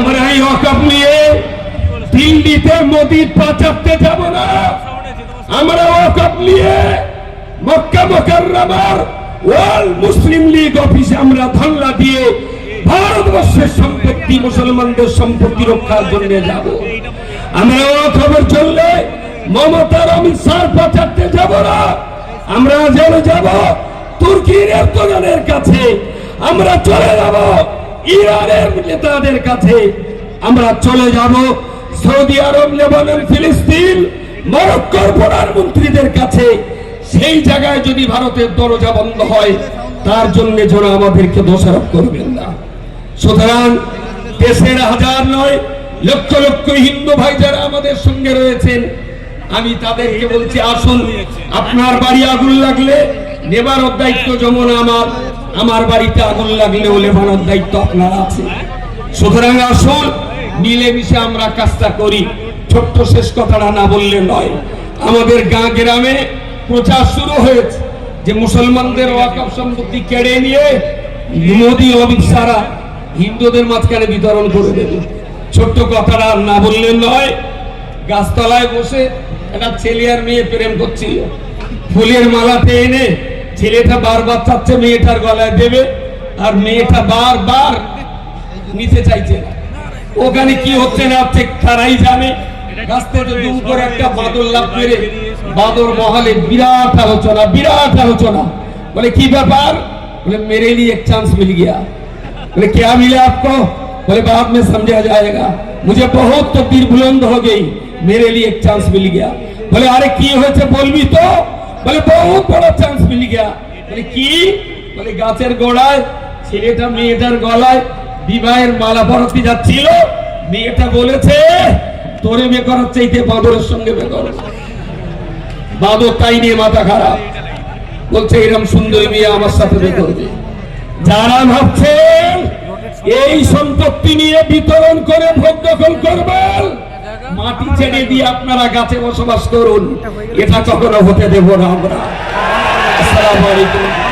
আমরা এই অকাপ নিয়ে দিল্লিতে মোদির পা চাপতে যাব না। আমরা ওয়াকফ নিয়ে মক্কা মোকাররমার ওয়ার্ল্ড মুসলিম লীগ অফিসে আমরা ধল্লা দিয়ে ভারতবর্ষের সম্পত্তি, মুসলমানদের সম্পত্তি রক্ষার জন্য যাব। আমরা খবর চললে মমতার অমিত শাহ পাচারতে যাব না। আমরা যেন যাব, তুর্কির এরদোগানের কাছে। আমরা চলে যাব। ইরানের নেতাদের কাছে আমরা চলে যাব সৌদি আরব, লেবানন, ফিলিস্তিন, মরক্কোর প্রধানমন্ত্রীদের কাছে। সেই জায়গায় যদি ভারতের দরজা বন্ধ হয়, তার জন্য যেন আমাদেরকে দোষারোপ করবেন না। সুতরাং দেশের হাজার নয়, লক্ষ লক্ষ হিন্দু ভাই যারা আমাদের সঙ্গে রয়েছেন, আমি তাদেরকে বলছি, আসুন, আপনার বাড়ি আগুন লাগলে নেবার দায়িত্ব যেমন আমার। আমার বাড়িতে আগুন লাগলে লাগলেও লেবানোর দায়িত্ব আপনার আছে। সুতরাং আসুন, মিলেমিশে আমরা কাজটা করি। ছোট্ট শেষ কথাটা না বললে নয়। আমাদের গাঁ গ্রামে প্রচার শুরু হয়েছে যে মুসলমানদের ওয়াকফ সম্পত্তি কেড়ে নিয়ে মোদী অমিত সারা হিন্দুদের মাঝখানে বিতরণ করে দেবে। ছোট্ট কথাটা না বললে নয়, গাছতলায় বসে একটা ছেলে আর মেয়ে প্রেম করছিল। ফুলের মালাতে এনে ছেলেটা বারবার চাচ্ছে মেয়েটার গলায় দেবে আর মেয়েটা বারবার নিতে চাইছে না ওখানে কি হচ্ছে না হচ্ছে তারাই জানে গাছ থেকে দুম করে একটা বাদর লাভ মেরে বাদর মহলে বিরাট আলোচনা বিরাট আলোচনা বলে কি ব্যাপার बोले मेरे लिए एक चांस मिल गया बोले क्या मिला आपको बोले बाद में समझा जाएगा मुझे बहुत तकदीर बुलंद हो गई मेरे लिए एक चांस मिल गया बोले अरे की হয়েছে বলবি তো বলে, বহুত বড় চান্স মিল গিয়া। বলে, কি? বলে, গাছের গোড়ায় ছেলেটা মেয়েটার গলায় বিবাহের মালা পরাতে যাচ্ছিল। মেয়েটা বলেছে, তোরে বিয়ে করার চাইতে বাদরের সঙ্গে বিয়ে করো। বাদর তাই নিয়ে মাথা খারাপ। বলছে এরকম সুন্দরী মেয়ে আমার সাথে বিয়ে করবে। যারা ভাবছেন, এই সম্পত্তি নিয়ে বিতরণ করে ভোগ দখল করবেন মাটি ছেড়ে দিয়ে আপনারা গাছে বসবাস করুন। এটা কখনো হতে দেব না আমরা। আসসালামু আলাইকুম।